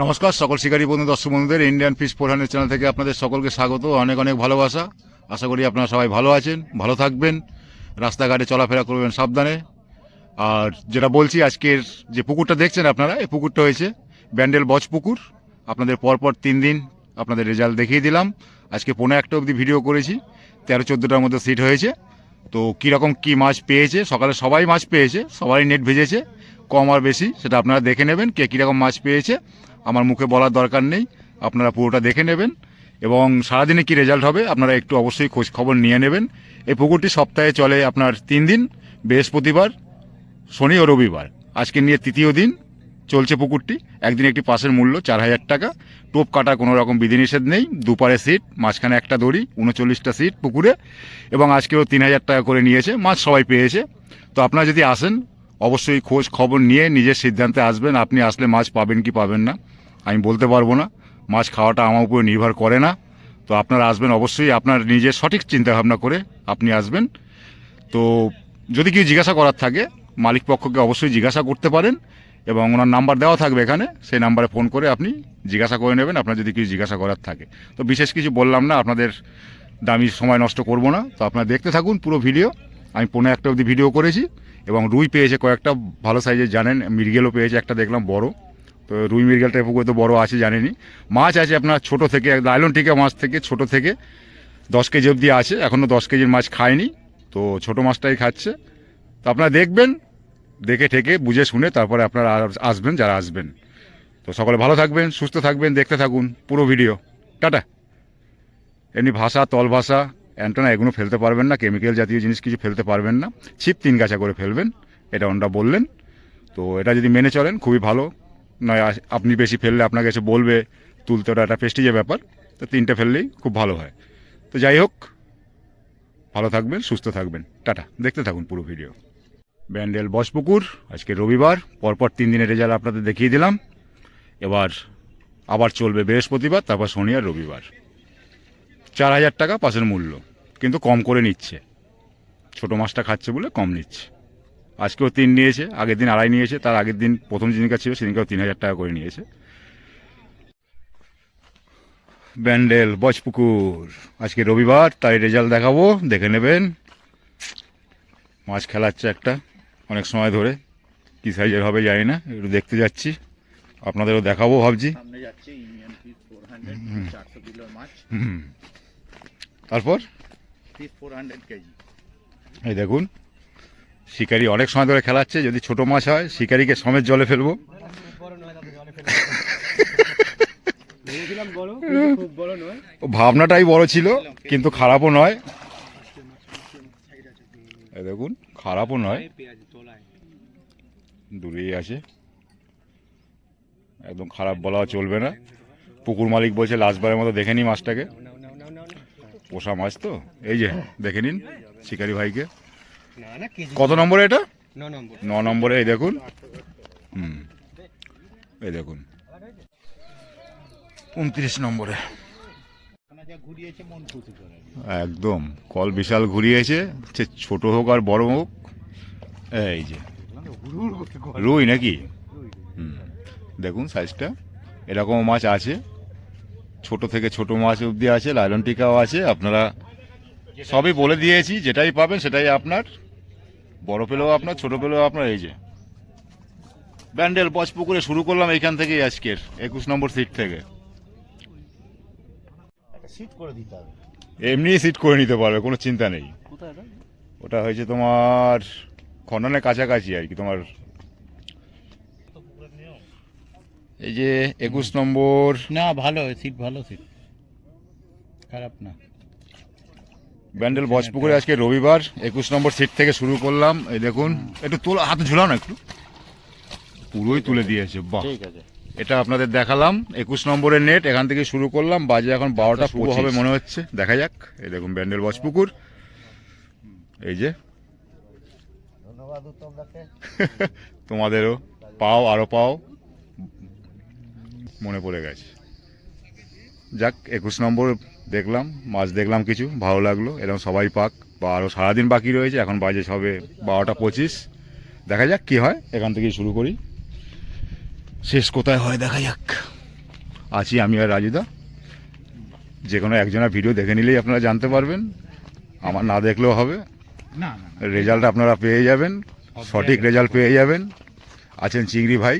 নমস্কার, সকল শিকারী বন্ধু, দর্শক বন্ধুদের ইন্ডিয়ান ফিশ প্রধানের চ্যানেল থেকে আপনাদের সকলকে স্বাগত, অনেক অনেক ভালোবাসা। আশা করি আপনারা সবাই ভালো আছেন, ভালো থাকবেন, রাস্তাঘাটে চলাফেরা করবেন সাবধানে। আর যেটা বলছি, আজকের যে পুকুরটা দেখছেন আপনারা, এই পুকুরটা হয়েছে ব্যান্ডেল বচ পুকুর। আপনাদের পরপর তিন দিন আপনাদের রেজাল্ট দেখিয়ে দিলাম। আজকে পনেরো একটা অবধি ভিডিও করেছি, তেরো চোদ্দোটার মধ্যে সিট হয়েছে। তো কীরকম কী মাছ পেয়েছে, সকালে সবাই মাছ পেয়েছে সবাই নেট ভেজেছে, কম আর বেশি, সেটা আপনারা দেখে নেবেন, কে কীরকম মাছ পেয়েছে। আমার মুখে বলার দরকার নেই। আপনারা পুরোটা দেখে নেবেন এবং সারাদিনে কি রেজাল্ট হবে আপনারা একটু অবশ্যই খোঁজ খবর নিয়ে নেবেন। এই পুকুরটি সপ্তাহে চলে আপনার তিন দিন, বৃহস্পতিবার, শনি ও রবিবার। আজকে নিয়ে তৃতীয় দিন চলছে পুকুরটি। একদিন একটি পাশের মূল্য চার হাজার টাকা। টোপ কাটা কোনো রকম বিধিনিষেধ নেই। দুপারে সিট, মাঝখানে একটা দড়ি, উনচল্লিশটা সিট পুকুরে এবং আজকেও তিন হাজার টাকা করে নিয়েছে। মাছ সবাই পেয়েছে। তো আপনারা যদি আসেন, অবশ্যই খোঁজ খবর নিয়ে নিজের সিদ্ধান্তে আসবেন। আপনি আসলে মাছ পাবেন কি পাবেন না। আমি বলতে পারব না। মাছ খাওয়াটা আমার উপরে নির্ভর করে না। তো আপনারা আসবেন অবশ্যই। আপনার নিজের সঠিক চিন্তাভাবনা করে আপনি আসবেন। তো যদি কেউ জিজ্ঞাসা করার থাকে, মালিক পক্ষকে অবশ্যই জিজ্ঞাসা করতে পারেন এবং ওনার নাম্বার দেওয়া থাকবে এখানে। সেই নাম্বারে ফোন করে আপনি জিজ্ঞাসা করে নেবেন। আপনার যদি কিছু জিজ্ঞাসা করার থাকে। তো বিশেষ কিছু বললাম না, আপনাদের দামি সময় নষ্ট করব না। তো আপনারা দেখতে থাকুন পুরো ভিডিও। আমি পনেরো একটা অবধি ভিডিও করেছি এবং রুই পেয়েছে কয়েকটা। ভালো সাইজের জানেন, মৃগেলও পেয়েছে একটা, দেখলাম বড়। তো রুই মৃগেলটা পুকুরে তো বড় আছে, জানেনি। মাছ আছে আপনার ছোট থেকে লাইলন টিকা মাছ থেকে, ছোট থেকে দশ কেজি অবধি আছে এখনও দশ কেজির মাছ খায়নি, তো ছোট মাছটাই খাচ্ছে। তো আপনারা দেখবেন, দেখে ঠেকে, বুঝে শুনে তারপরে আপনারা আসবেন, যারা আসবেন। তো সকলে ভালো থাকবেন, সুস্থ থাকবেন, দেখতে থাকুন, পুরো ভিডিও। টাটা। এমনি ভাষা, তল ভাষা অ্যান্টেনা এগুলো ফেলতে পারবেন না কেমিক্যাল জাতীয় জিনিস কিছু ফেলতে পারবেন না। ছিপ তিন গাছা করে ফেলবেন, এটা ওনরা বললেন। তো এটা যদি মেনে চলেন, খুবই ভালো। নয় আপনি বেশি ফেললে আপনাকে এসে বলবে, তুলতে ওটা একটা প্রেস্টিজের ব্যাপার। তো তিনটে ফেললেই খুব ভালো হয়। তো যাই হোক, ভালো থাকবেন, সুস্থ থাকবেন। টাটা, দেখতে থাকুন পুরো ভিডিও ব্যান্ডেল বসপুকুর, আজকে রবিবার, পরপর তিন দিনের রেজাল্ট আপনাদের দেখিয়ে দিলাম। এবার আবার চলবে বৃহস্পতিবার, তারপর শনি আর রবিবার। চার হাজার টাকা পাশের মূল্য, কিন্তু কম করে নিচ্ছে। ছোটো মাছটা খাচ্ছে বলে কম নিচ্ছে। আজকেও তিন নিয়েছে আগের দিন আড়াই নিয়েছে তার আগের দিন প্রথম যেদিনকার ছিল সেদিনকেও তিন হাজার টাকা করে নিয়েছে। ব্যান্ডেল বজপুকুর আজকে রবিবার তাই রেজাল্ট দেখাবো দেখে নেবেন। মাছ খেলাচ্ছে একটা অনেক সময় ধরে কী সাইজের হবে জানি না একটু দেখতে যাচ্ছি। আপনাদেরও দেখাবো ভাবছি। তারপর? এই দেখুন শিকারি অনেক সময় ধরে খেলাচ্ছে, যদি ছোট মাছ হয়, শিকারিকে সমেত জলে ফেলব। ভাবনাটাই বড় ছিল, কিন্তু খারাপও নয়। দেখুন, খারাপও নয়। দূরেই আছে। একদম খারাপ বলা চলবে না। পুকুর মালিক বলছে লাস্টবারের মতো দেখে নিই মাছটাকে। পোষা মাছ তো? এই যে, দেখে নিন শিকারি ভাইকে। না না কত নম্বরে এটা? ন নম্বরে। এই দেখুন। হুম। এই দেখুন। উনত্রিশ নম্বরে। একদম। কল বিশাল ঘুরিয়েছে। সে ছোট হোক আর বড় হোক। এই যে। রুই নাকি? হুম। দেখুন সাইজটা। এরকম মাছ আছে। ছোট থেকে ছোট মাছ অবধি আছে। লাইলন টিকাও আছে। আপনারা সবই বলে দিয়েছি। যেটাই পাবেন সেটাই আপনার। বড় পেলেও আপনার ছোট পেলেও আপনার এই যে। ব্যান্ডেল বজপুকুরে শুরু করলাম এইখান থেকেই আজকের একুশ নম্বর সিট থেকে। সিট করে দিতে এমনি সিট করে নিতে পারবে কোনো চিন্তা নেই। ওটা হয়েছে তোমার খন্ডনের কাছাকাছি আর কি তোমার এই যে একুশ নম্বর না ভালো সিট ভালো সিট খারাপ না। ব্যান্ডেল বজপুকুরে আজকে রবিবার একুশ নম্বর সিট থেকে শুরু করলাম। এই দেখুন একটু তোলা হাতে ঝুলাও না একটু। পুরোই তুলে দিয়েছে বাহ। ঠিক আছে। এটা আপনাদের দেখালাম একুশ নম্বরের নেট এখান থেকে শুরু করলাম বাজে এখন বারোটা শুরু হবে মনে হচ্ছে দেখা যাক। এই দেখুন ব্যান্ডেল বজপুকুর। এই যে। তোমাদেরও পাও আরও পাও। মনে পড়ে গেছে। যাক একুশ নম্বর দেখলাম মাছ দেখলাম কিছু ভালো লাগল এরকম সবাই পাক বা আরও সারাদিন বাকি রয়েছে এখন বাজে সবে বারোটা পঁচিশ। দেখা যাক কি হয় এখান থেকেই শুরু করি। শেষ কোথায় হয় দেখা যাক। আছি আমি আর রাজুদা। যে কোনো একজনের ভিডিও দেখে নিলেই আপনারা জানতে পারবেন। আমার না দেখলেও হবে। না রেজাল্ট আপনারা পেয়ে যাবেন। সঠিক রেজাল্ট পেয়ে যাবেন। আছেন চিংড়ি ভাই।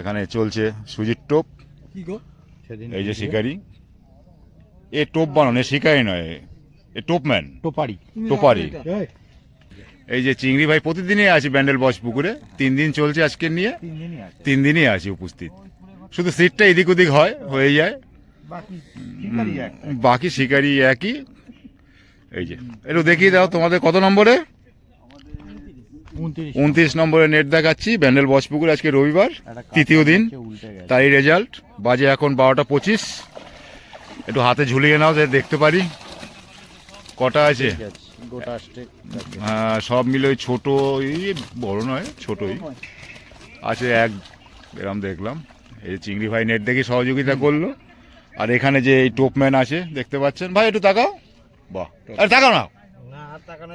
এখানে চলছে সুজির টোপ। এই যে শিকারি। এ টোপ বানানো এ শিকারি নয় এ টোপম্যান। টোপারি। টোপারি। এই। যে চিংড়ি ভাই প্রতিদিনই আছে ব্যান্ডেল বস পুকুরে তিন দিন চলছে আজকে নিয়ে তিন দিনই আছে। তিন দিনই আছে উপস্থিত। শুধু সিটটা এদিক ওদিক হয় হয়ে যায়। বাকি শিকারি বাকি শিকারি একই। এই যে একটু দেখিয়ে দাও তোমাদের কত নম্বরে? উনত্রিশ। নম্বরে নেট দেখাচ্ছি ব্যান্ডেল বসপুকুর আজকে রবিবার তৃতীয় দিন। তাই রেজাল্ট বাজে এখন বারোটা পঁচিশ। একটু হাতে ঝুলিয়ে নাও যে দেখতে পারি। কটা আছে? হ্যাঁ, সব মিলে ওই ছোট বড় নয় ছোটই। আছে এক এরম দেখলাম। এই চিংড়ি ভাই নেট দেখে সহযোগিতা করল। আর এখানে যে এই টোপম্যান আছে দেখতে পাচ্ছেন। ভাই একটু তাকাও। বাহ আরে তাকাও না।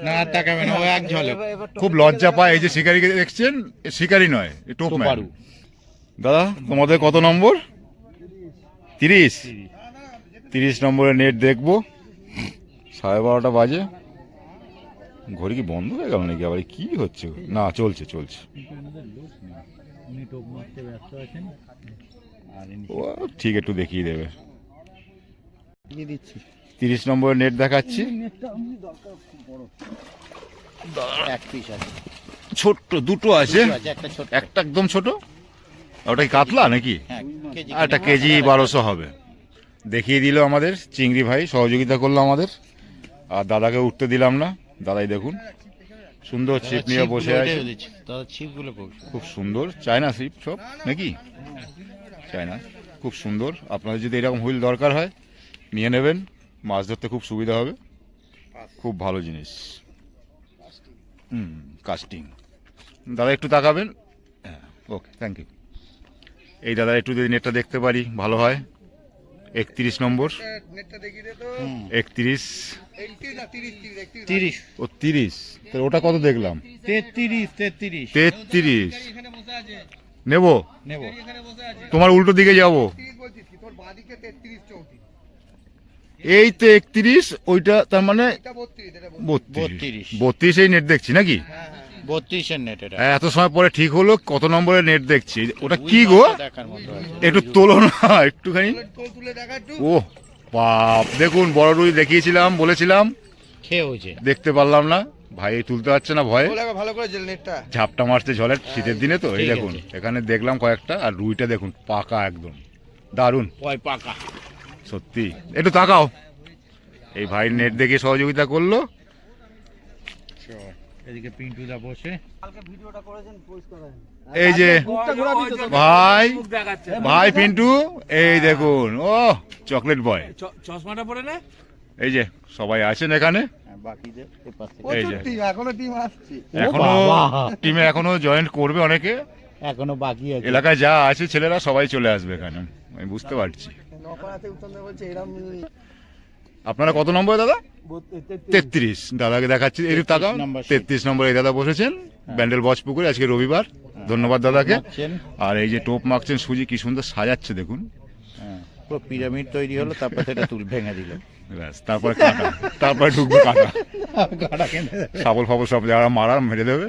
না আর তাকাবে না ও এক ঝলক। খুব লজ্জা পায় এই যে শিকারিকে দেখছেন এ শিকারি নয় এ টোপম্যান দাদা তোমাদের কত নম্বর? তিরিশ। তিরিশ নম্বরে নেট দেখব। সাড়ে বারোটা বাজে। ঘড়ি কি বন্ধ হয়ে গেল নাকি? আবার কি হচ্ছে? না চলছে চলছে। কিন্তু এনাদের লোক নেই উনি টোপ মারতে ব্যস্ত আছেন আর ইনি ও ঠিক একটু দেখিয়ে দেবে। দিয়ে দিচ্ছি। তিরিশ নম্বরে নেট দেখাচ্ছি। ছোট্ট দুটো আছে। একটা একদম ছোট? ওটা কি কাতলা নাকি? হ্যাঁ আর একটা কেজি বারোশো হবে। দেখিয়ে দিল আমাদের চিংড়ি ভাই সহযোগিতা করল আমাদের। আর দাদাকে উঠতে দিলাম না। দাদাই দেখুন। সুন্দর ছিপ নিয়ে বসে আছে। খুব খুব সুন্দর। চায়না ছিপ সব নাকি? চায়না। খুব সুন্দর। আপনাদের যদি এরকম হুইল দরকার হয় নিয়ে নেবেন। মাছ ধরতে খুব সুবিধা হবে। খুব ভালো জিনিস। হুম কাস্টিং দাদা একটু তাকাবেন। হ্যাঁ ওকে থ্যাংক ইউ এই দাদা একটু যদি নেটটা দেখতে পারি ভালো হয়। একত্রিশ নম্বর। নেটটা দেখিয়ে দে তো। একত্রিশ। তিরিশ তিরিশ একত্রিশ। তিরিশ। ও তিরিশ। তো ওটা কত দেখলাম? তেত্রিশ তেত্রিশ। তেত্রিশ। এখানে নেব? নেব। এখানে বসে আছে। তোমার উল্টো দিকে যাব তিরিশ বলছিস কি তোর বাঁদিকে তেত্রিশ চৌত্রিশ এই তো একত্রিশ ওইটা তার মানে বত্রিশ বত্রিশ। এই নেট দেখছি নাকি? হ্যাঁ হ্যাঁ বত্রিশের নেট এটা। এত সময় পরে ঠিক হলো কত নম্বরের নেট দেখছি? ওটা কি গো? দেখার মতো আছে। একটু তোলো না একটুখানি। ও বাপ দেখুন বড় রুই দেখিয়েছিলাম বলেছিলাম। খেয়ে হয়েছে দেখতে পারলাম না ভাই তুলতে পারছে না ভয়ে। ভালো ভালো করে ঝাপটা মারছে ঝড়ের শীতের দিনে তো এই দেখুন এখানে দেখলাম কয়েকটা আর রুইটা দেখুন পাকা একদম। দারুণ পাকা। সত্যি। একটু তাকাও। এই ভাই নেট দেখে সহযোগিতা করল। এদিকে পিন্টুদা বসে। এই যে ভাই ভাই পিন্টু এই দেখুন ও চকলেট বয় চশমাটা পরে না। এই যে সবাই আছেন এখানে? হ্যাঁ, এখনও টিম আসছে। এখনও বাবা। টিমে এখনও জয়েন করবে অনেকে। এখনও বাকি আছে। এলাকায় যা আছে ছেলেরা সবাই চলে আসবে এখানে। আমি বুঝতে পারছি। বলছে এরম আপনারা কত নম্বর দাদা? তেত্রিশ। দাদাকে দেখাচ্ছি এই তাকাও 33 নম্বর সিট। তেত্রিশ নম্বর এই দাদা বসেছেন। ব্যান্ডেল বচ পুকুরে আজকে রবিবার। ধন্যবাদ দাদাকে। আর এই যে টোপ মাখছেন সুজি কি সুন্দর সাজাচ্ছে দেখুন। হ্যাঁ, পুরো পিরামিড তৈরি হলো তারপর সেটা তুল ভেঙে দিল। ব্যাস তারপরে কাটা। তারপরে ঢুকবে কাটা। গাড়া কিনে সাবল ফাবল সব যারা মারার মেরে দেবে।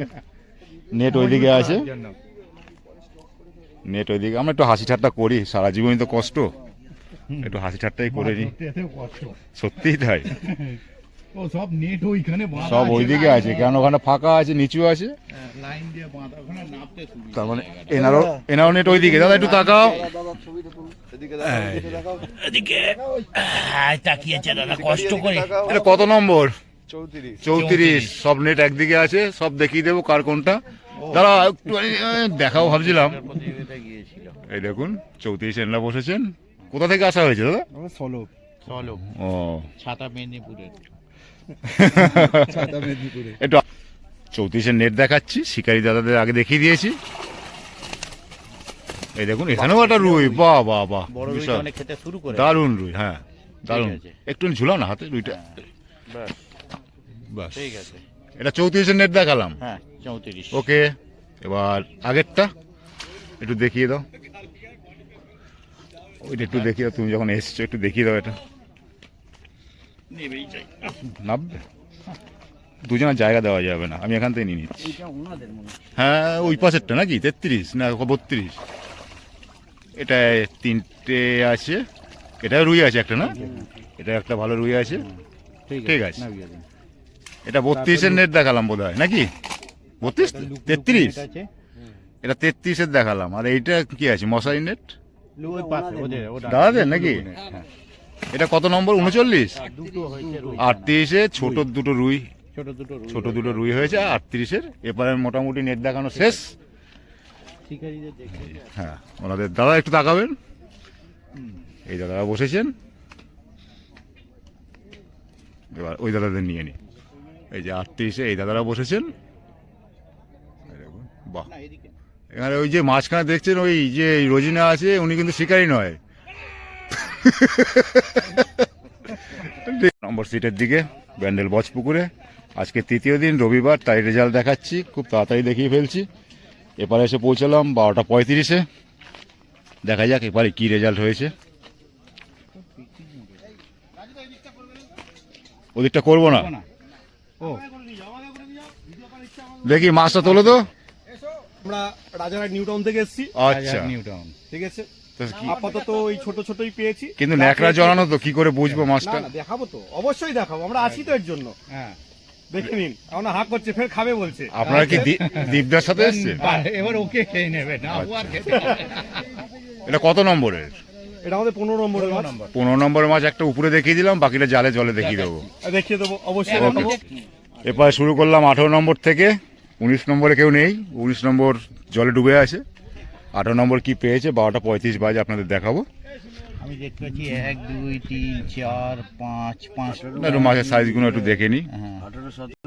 নেট ওইদিকে আছে। নেট ওইদিকে আমরা একটু হাসি ঠাট্টা করি সারা জীবনই তো কষ্ট। একটু হাসি ঠাট্টাই করে নি। সত্যিই তাই। ও সব নেট ওইখানে সব ওইদিকে আছে কেন ওখানে ফাঁকা আছে নিচু আছে? হ্যাঁ, লাইন দিয়ে বাঁধা ওখানে সুবিধা তার মানে এনারও এনারও নেট ওইদিকে। দাদা একটু তাকাও। দাদা এদিকে তাকিয়েছে দাদা কষ্ট করে। এটা কত নম্বর? চৌত্রিশ। সব নেট একদিকে আছে সব দেখিয়ে দেবো কার কোনটা। দাঁড়া একটু দেখাও ভাবছিলাম। এই দেখুন চৌত্রিশ এনরা বসেছেন। কোথা থেকে আসা হয়েছে দাদা আমরা ষোলো চলো ও। ছাতা মেদিনীপুরের। ছাতা মেদিনীপুরে। একটু চৌত্রিশের নেট দেখাচ্ছি শিকারি দাদাদের আগে দেখিয়ে দিয়েছি। এই দেখুন এখানেও একটা রুই বাহ বাহ বাহ বড় রুই অনেক খেতে শুরু করে দারুণ রুই হ্যাঁ দারুণ। আছে। একটু ঝুলাও না হাতে রুইটা। ব্যাস, বাস ঠিক আছে। এটা চৌত্রিশের নেট দেখালাম। হ্যাঁ চৌত্রিশ। ওকে এবার আগেরটা। একটু দেখিয়ে দাও। ওইটা একটু দেখিয়ে দাও, তুমি যখন এসছো একটু দেখিয়ে দাও এটা। নামবে? দুজনের জায়গা দেওয়া যাবে না আমি এখান থেকে নিয়ে নিচ্ছি। মনে হয়। ওই পাশেরটা নাকি? তেত্রিশ? না বত্রিশ। এটা তিনটে আছে। এটা রুই আছে একটা না? এটা একটা ভালো রুই আছে। ঠিক আছে। এটা বত্রিশের নেট দেখালাম বোধ হয় নাকি? বত্রিশ? তেত্রিশ? এটা তেত্রিশের দেখালাম। আর এইটা কি আছে মশারি নেট দাদাদের নাকি? হ্যাঁ। এটা কত নম্বর? উনচল্লিশ? দুটো হয়েছে রুই। আটত্রিশে ছোট দুটো রুই। ছোট দুটো রুই ছোট দুটো রুই হয়েছে আটত্রিশের এবারে মোটামুটি নেট দেখানো শেষ। হ্যাঁ ওনাদের দাদা একটু তাকাবেন। এই দাদারা বসেছেন। এবার ওই দাদাদের নিয়ে নি। এই যে আটত্রিশে এই দাদারা বসেছেন। বাহ। এখানে ওই যে মাঝখানে দেখছেন ওই যে রোজিনা আছে উনি কিন্তু শিকারী নয়। নম্বর সিটের দিকে ব্যান্ডেল বজপুকুরে। আজকে তৃতীয় দিন রবিবার তাই রেজাল্ট দেখাচ্ছি খুব তাড়াতাড়ি দেখিয়ে ফেলছি। এপারে এসে পৌঁছালাম বারোটা পঁয়ত্রিশে। দেখা যাক এবারে কি রেজাল্ট হয়েছে। ওদিকটা করব না? না। ও। দেখি মাছটা তোলো তো। আমরা রাজারহাট নিউ টাউন থেকে এসেছি। আচ্ছা। নিউ টাউন ঠিক আছে? তো কি- আপাতত ওই ছোট ছোটই পেয়েছি। কিন্তু ন্যাকড়া জড়ানো তো কি করে বুঝব মাছটা? দেখাবো তো। অবশ্যই দেখাবো। আমরা আছি তো এর জন্য। হ্যাঁ। দেখে নিন। এখন হাক করছে ফের খাবে বলছে। আপনারা কি দী- দীপদার সাথে এসছে এবার ওকে খেয়ে নেবে না ও আর খেতে পারবে না। এটা কত নম্বরের? এটা আমাদের পনেরো নম্বরের মাছ। নম্বর। পনেরো নম্বরের মাছ একটা উপরে দেখিয়ে দিলাম বাকিটা জালে জলে দেখিয়ে দেবো। দেখিয়ে দেবো অবশ্যই। দেখাবো এরপরে শুরু করলাম আঠেরো নম্বর থেকে। উনিশ নম্বরে কেউ নেই উনিশ নম্বর জলে ডুবে আছে আঠারো নম্বর কি পেয়েছে বারোটা পঁয়ত্রিশ বাজে আপনাদের দেখাবো। আমি দেখতে পাচ্ছি এক দুই তিন চার পাঁচ পাঁচ। একটু মাছের সাইজগুলো একটু দেখে নিই।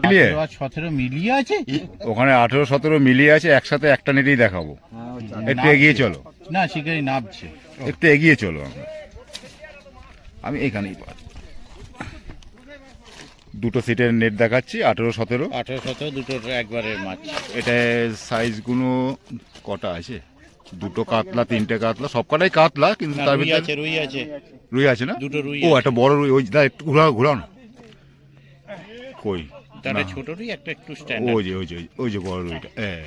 মিলিয়ে? সতেরো মিলিয়ে আছে? ওখানে আঠেরো সতেরো মিলিয়ে আছে একসাথে একটা নেটেই দেখাবো। একটু এগিয়ে চলো। না শিকারি নামছে। একটু এগিয়ে চলো আমরা। আমি এখানেই পাই দুটো সিটের নেট দেখাচ্ছি আঠেরো সতেরো। আঠেরো সতেরো দুটো একবারের মাছ এটা সাইজগুলো কটা আছে? দুটো কাতলা তিনটে কাতলা সব কটাই কাতলা কিন্তু তার রুই ভিতরে আছে রুই আছে। রুই আছে না? দুটো রুই ও একটা বড় রুই ওই দা একটু ঘুরাও ঘুরাও না। কই? তাহলে ছোট রুই একটা একটু ওই স্ট্যান্ডার্ড যে ওই যে ওই যে বড় রুইটা। এই।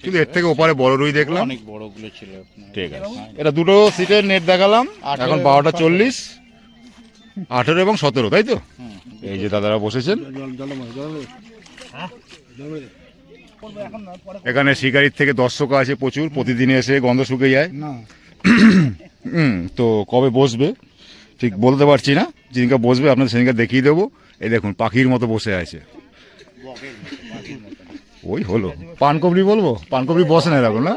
কিন্তু এর থেকে ওপারে বড় রুই দেখলাম। অনেক বড়গুলো ছিল ঠিক আছে। এটা দুটো সিটের নেট দেখালাম। এখন বারোটা। চল্লিশ। আঠেরো এবং সতেরো তাই তো? এই যে দাদারা বসেছেন। এখানে শিকারির থেকে দর্শক আছে প্রচুর প্রতিদিন এসে গন্ধ শুকে যায়। তো কবে বসবে? ঠিক বলতে পারছি না যেদিনকে বসবে আপনাদের সেদিনকে দেখিয়ে দেবো। এই দেখুন পাখির মতো বসে আছে। ওই হলো। পানকবরি বলব? পানকবরি বসে না এরকম না?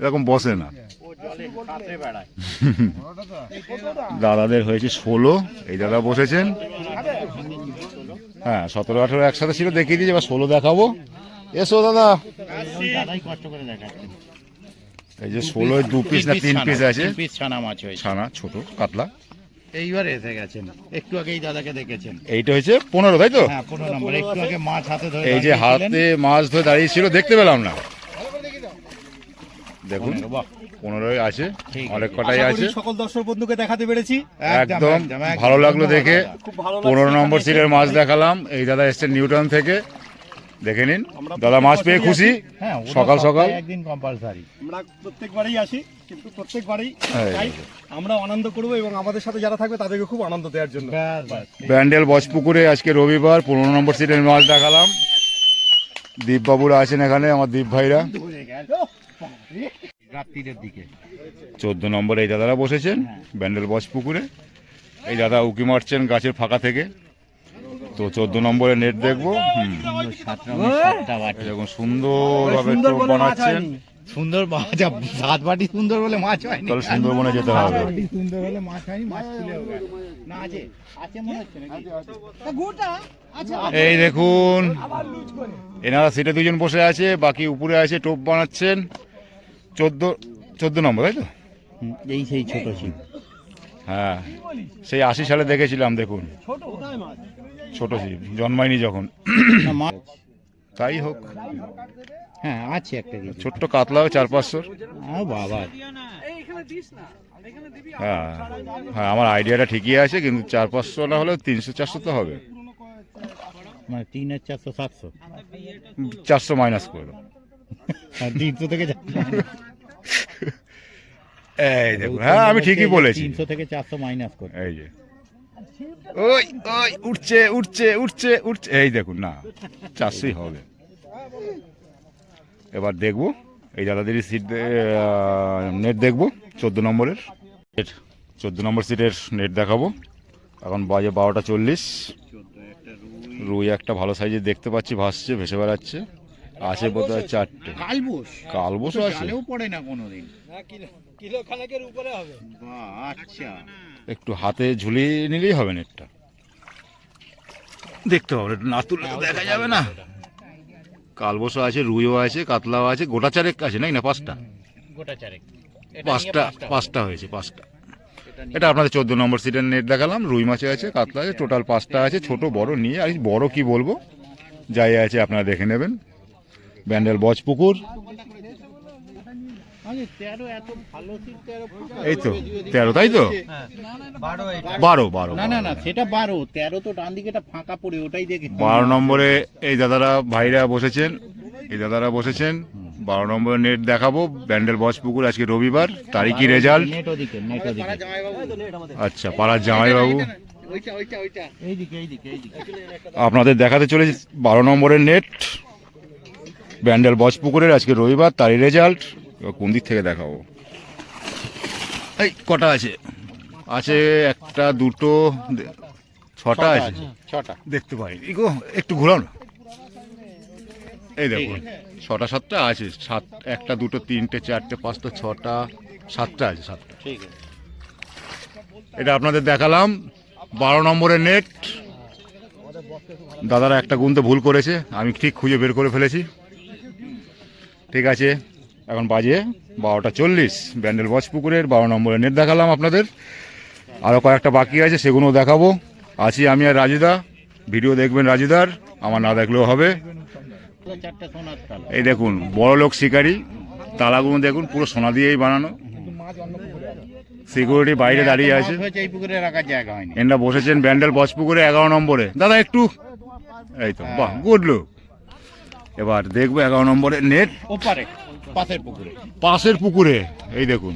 এরকম বসে না। দাদাদের হয়েছে ষোলো এই দাদা বসেছেন। হ্যাঁ সতেরো আঠেরো একসাথে ছিল দেখিয়ে দিয়েছি এবার ষোলো দেখাবো। এসো দাদা। এই যে ষোলো দু পিস না তিন পিস আছে। ছানা মাছ হয়েছে। ছানা ছোট কাতলা। এইবার এসে গেছেন। একটু আগে এই দাদাকে দেখেছেন। এইটা হচ্ছে পনেরো তাই তো? হ্যাঁ পনেরো নম্বর। একটু আগে মাছ হাতে ধরে এই যে হাতে মাছ ধরে দাঁড়িয়ে ছিল দেখতে পেলাম না। দেখুন। বাহ। পনেরোই আছে অনেক কটাই আছে সকল দর্শক বন্ধুকে দেখাতে পেরেছি। একদম ভালো লাগল দেখে। পনেরো নম্বর সিটের মাছ দেখালাম। এই দাদা এসছেন নিউটন থেকে। দেখে নিন। দাদা মাছ পেয়ে খুশি। হ্যাঁ সকাল সকাল। একদিন কম্পালসারি আমরা প্রত্যেকবারই আসি কিন্তু প্রত্যেকবারই হ্যাঁ। আমরা আনন্দ করব এবং আমাদের সাথে যারা থাকবে তাদেরকে খুব আনন্দ দেওয়ার জন্য। ব্যান্ডেল বজপুকুরে আজকে রবিবার পনেরো নম্বর সিটের মাছ দেখালাম। দীপবাবুরা আছেন এখানে আমার দীপ ভাইরা রাত্রির দিকে। চোদ্দ নম্বর এই দাদারা বসেছেন ব্যান্ডেল বস পুকুরে। এই দাদা উকি মারছেন গাছের ফাঁকা থেকে। তো চোদ্দ নম্বরে নেট দেখব এরকম সুন্দরভাবে টোপ বানাচ্ছেন। সুন্দর সাত বাটি সুন্দর বলে মাছ হয়নি। তাহলে সুন্দরবনে যেতে হবে। সুন্দর হলে মাছ হয়নি মাছ তুলেও না আছে আছে মনে হচ্ছে নাকি? এই দেখুন এনারা সিটে দুজন বসে আছে বাকি উপরে আছে টোপ বানাচ্ছেন। চোদ্দ চোদ্দ নম্বর তাই তো? এই সেই ছোট ছিল হ্যাঁ সেই আশি সালে দেখেছিলাম দেখুন। ছোট ছিপ জন্মায়নি যখন। তাই হোক। হ্যাঁ আছে একটা কিছু। ছোট্ট কাতলাও চার পাঁচশোর। ও বাবা। হ্যাঁ হ্যাঁ আমার আইডিয়াটা ঠিকই আছে কিন্তু চার পাঁচশো না হলেও তিনশো চারশো তো হবে। মানে তিন আর চারশো সাতশো। চারশো মাইনাস করে তিনশো থেকে এই দেখুন হ্যাঁ আমি ঠিকই বলেছি। তিনশো থেকে চারশো মাইনাস করে। এই যে। ওই ওই উঠছে উঠছে উঠছে উঠছে। এই দেখুন না চারশোই হবে। এবার দেখব এই দাদাদেরই সিট নেট দেখব চোদ্দ নম্বরের। চোদ্দ নম্বর সিটের নেট দেখাবো। এখন বাজে বারোটা চল্লিশ। রুই একটা ভালো সাইজের দেখতে পাচ্ছি ভাসছে ভেসে বেড়াচ্ছে। আছে বোধ হয় চারটে। কালবোস। কালবোসও আছে। জালেও পড়ে না কোনোদিন। কিলো খানেকের উপরে হবে। আচ্ছা। একটু হাতে ঝুলিয়ে নিলেই হবে নেটটা। দেখতে হবে একটু না তুললে তো দেখা যাবে না। কালবসও আছে রুইও আছে কাতলাও আছে গোটা চারেক আছে নাকি না পাঁচটা? গোটা চারেক। পাঁচটা পাঁচটা। হয়েছে পাঁচটা। এটা আপনাদের চোদ্দ নম্বর সিটের নেট দেখালাম রুই মাছে আছে কাতলা আছে টোটাল পাঁচটা আছে ছোট বড় নিয়ে আর বড় কি বলব? যাই আছে আপনারা দেখে নেবেন। ব্যান্ডেল বজপুকুর এই তো তেরো তাই তো? বারো বারো না না না সেটা বারো তেরো তো ডান দিকে ফাঁকা পড়ে ওটাই দেখে। বারো নম্বরে এই দাদারা ভাইরা বসেছেন এই দাদারা বসেছেন। বারো নম্বরে নেট দেখাবো ব্যান্ডেল বজপুকুর আজকে রবিবার তারিখই রেজাল্ট। নেট ওদিকে নেট ওদিকে। আচ্ছা পাড়ার জামাইবাবু। আপনাদের দেখাতে চলেছি বারো নম্বরের নেট। ব্যান্ডেল বজপুকুরের আজকে রবিবার তারই রেজাল্ট কোন দিক থেকে দেখাবো? এই কটা আছে? আছে একটা দুটো ছটা আছে। ছটা। দেখতে পাই গো একটু ঘোরাও না এই দেখুন ছটা সাতটা আছে। সাত একটা দুটো তিনটে চারটে পাঁচটা ছটা সাতটা আছে সাতটা। ঠিক আছে। এটা আপনাদের দেখালাম। বারো নম্বরের নেট দাদারা একটা গুনতে ভুল করেছে। আমি ঠিক খুঁজে বের করে ফেলেছি। ঠিক আছে, এখন বাজে বারোটা চল্লিশ। ব্যান্ডেল বজপুকুরের বারো নম্বরের নেট দেখালাম আপনাদের। আরও কয়েকটা বাকি আছে, সেগুলোও দেখাবো। আছি আমি আর রাজুদা। ভিডিও দেখবেন রাজুদার, আমার না দেখলেও হবে। এই দেখুন, বড় লোক শিকারি। তালাগুলো দেখুন, পুরো সোনা দিয়েই বানানো। সিকিউরিটি বাইরে দাঁড়িয়ে আছে। পুকুরে এনরা বসেছেন ব্যান্ডেল বজপুকুরে এগারো নম্বরে। দাদা, একটু। এই তো, বাহ গুড লোক এবার দেখব এগারো নম্বরের নেট ওপারে পাশের পুকুরে। পাশের পুকুরে এই দেখুন।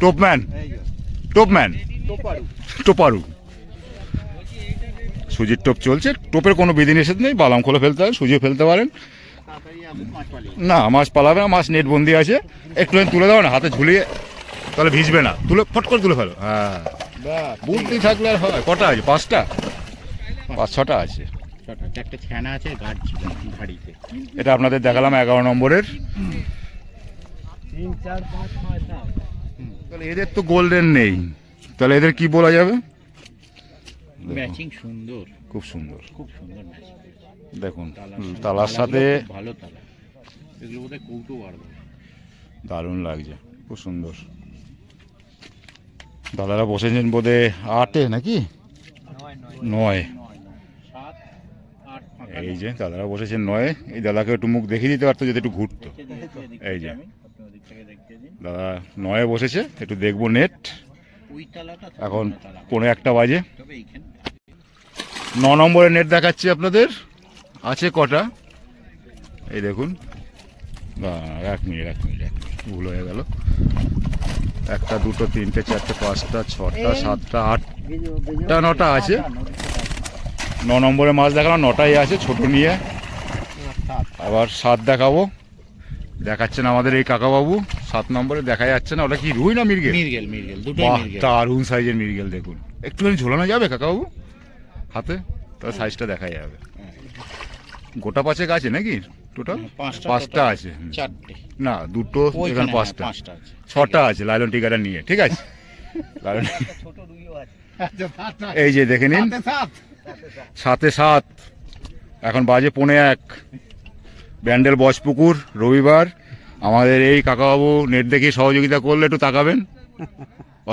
টোপম্যান টোপম্যান টোপারু সুজির টোপ চলছে টোপের কোনো বিধিনিষেধ নেই বালাম খোলে ফেলতে হয় সুজিও ফেলতে পারেন। না মাছ পালাবে না মাছ নেট বন্দি আছে। একটু তুলে দাও না হাতে ঝুলিয়ে তাহলে ভিজবে না। তুলে ফট করে তুলে ফেলো হ্যাঁ। বুদ্ধি থাকলে আর হয় কটা আছে? পাঁচটা? পাঁচ ছটা আছে। ছটা চারটে ছানা আছে গাছ ঘাড়িতে এটা আপনাদের দেখালাম এগারো নম্বরের। তিন চার পাঁচ ছয় সাত তাহলে এদের তো গোল্ডেন নেই। তাহলে এদের কি বলা যাবে? দেখুন, ম্যাচিং সুন্দর। খুব সুন্দর। খুব সুন্দর ম্যাচিং দেখুন তালার সাথে ভালো তালা। এগুলো বোধহয় কৌটো বাড়বে দারুণ লাগছে খুব সুন্দর। দাদারা বসেছেন বোধে আটে নাকি? নয় নয়। এই যে দাদারা বসেছেন নয় এই দাদাকে একটু মুখ দেখিয়ে দিতে পারতো যদি একটু ঘুরতো। এই যে। দাদা নয়ে বসেছে একটু দেখব নেট। এখন পনেরো একটা বাজে। ন নম্বরের নেট দেখাচ্ছি আপনাদের। আছে কটা? এই দেখুন। বা, এক মিনিট এক মিনিট এক মিনিট। ভুল হয়ে গেল। একটা দুটো তিনটে চারটে পাঁচটা ছটা সাতটা আটটা নটা আছে। ন নম্বরে মাছ দেখালাম নটাই আছে ছোট নিয়ে। আবার সাত দেখাবো। দেখাচ্ছেন আমাদের এই কাকাবাবু সাত নম্বরে দেখা যাচ্ছে না ওটা কি রুই না মির্গেল? মির্গেল মির্গেল দুটোই মির্গেল। দারুণ সাইজের মির্গেল দেখুন। একটুখানি ঝোলানো যাবে কাকাবাবু? হাতে? তাহলে সাইজটা দেখা যাবে। গোটা পাঁচেক আছে নাকি? টোটাল পাঁচটা পাঁচটা আছে। চারটে। না দুটো এখানে হ্যাঁ, পাঁচটা। পাঁচটা ছটা আছে লাইলন টিকাটা নিয়ে ঠিক আছে? লাইলন আছে। এই যে দেখে নিন। সাত সাতে এখন বাজে পৌনে এক। ব্যান্ডেল বজপুকুর রবিবার। আমাদের এই কাকাবাবু নেট দেখে সহযোগিতা করলে একটু তাকাবেন।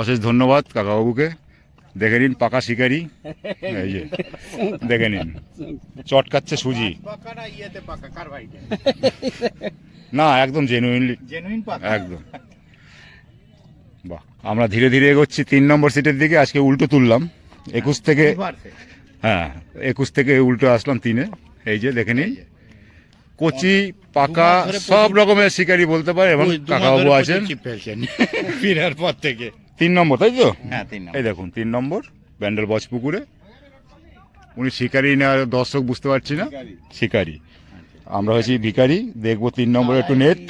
অশেষ ধন্যবাদ কাকাবাবুকে। দেখে নিন পাকা শিকারি। এই যে দেখে নিন। চটকাচ্ছে সুজি। না একদম জেনুইনলি একদম। বাহ আমরা ধীরে ধীরে এগোচ্ছি। তিন নম্বর সিটের দিকে আজকে উল্টো তুললাম। একুশ থেকে। হ্যাঁ একুশ থেকে উল্টো আসলাম তিনে। এই যে দেখে নিন। কচি পাকা সব রকমের শিকারি বলতে পারে এবং কাকাবাবু আছেন। ফিরার পর থেকে। তিন নম্বর তাই তো? হ্যাঁ তিন এই দেখুন তিন নম্বর ব্যান্ডেল বজপুকুরে। উনি শিকারি না দর্শক বুঝতে পারছি না। শিকারি। আমরা হয়েছি ভিকারি দেখব তিন নম্বরে একটু নেট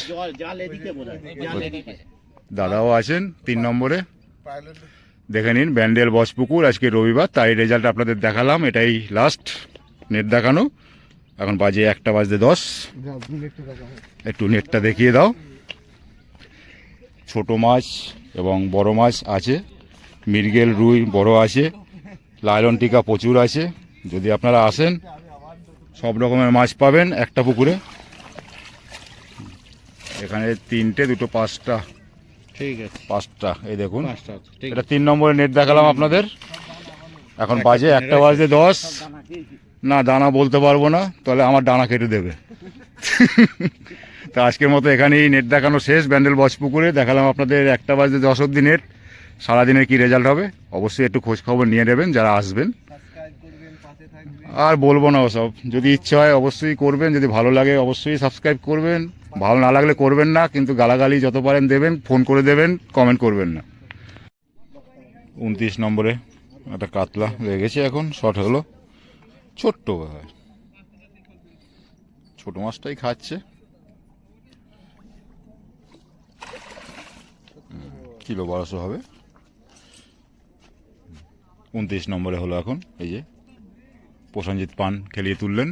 দাদাও আছেন তিন নম্বরে। দেখে নিন, ব্যান্ডেল বসপুকুর আজকে রবিবার তাই রেজাল্ট আপনাদের দেখালাম, এটাই লাস্ট নেট দেখানো। এখন বাজে একটা বাজতে দশ। একটু নেটটা দেখিয়ে দাও। ছোট মাছ এবং বড় মাছ আছে মিরগেল রুই, বড় আছে, লাইলন টিকা প্রচুর আছে। যদি আপনারা আসেন, সব রকমের মাছ পাবেন একটা পুকুরে। এখানে তিনটে, দুটো, পাঁচটা ঠিক আছে। পাঁচটা এই দেখুন। এটা তিন নম্বরে নেট দেখালাম আপনাদের। এখন বাজে একটা বাজে দশ। না দানা বলতে পারব না তাহলে আমার ডানা কেটে দেবে। তা আজকের মতো এখানেই নেট দেখানো শেষ ব্যান্ডেল বজপুকুরে দেখালাম আপনাদের একটা বাজে দশ অব্দি নেট সারাদিনের কি রেজাল্ট হবে? অবশ্যই একটু খোঁজ খবর নিয়ে নেবেন যারা আসবেন। আর বলব না ওসব। যদি ইচ্ছে হয় অবশ্যই করবেন, যদি ভালো লাগে অবশ্যই সাবস্ক্রাইব করবেন। ভালো না লাগলে করবেন না, কিন্তু গালাগালি যত পারেন দেবেন ফোন করে দেবেন কমেন্ট করবেন না। উনত্রিশ নম্বরে একটা কাতলা লেগেছে এখন শর্ট হলো। ছোট্ট ভাই ছোট মাছটাই খাচ্ছে। কিলো বারোশো হবে। উনত্রিশ নম্বরে হলো এখন, এই যে। প্রসেনজিৎ পান খেলিয়ে তুললেন।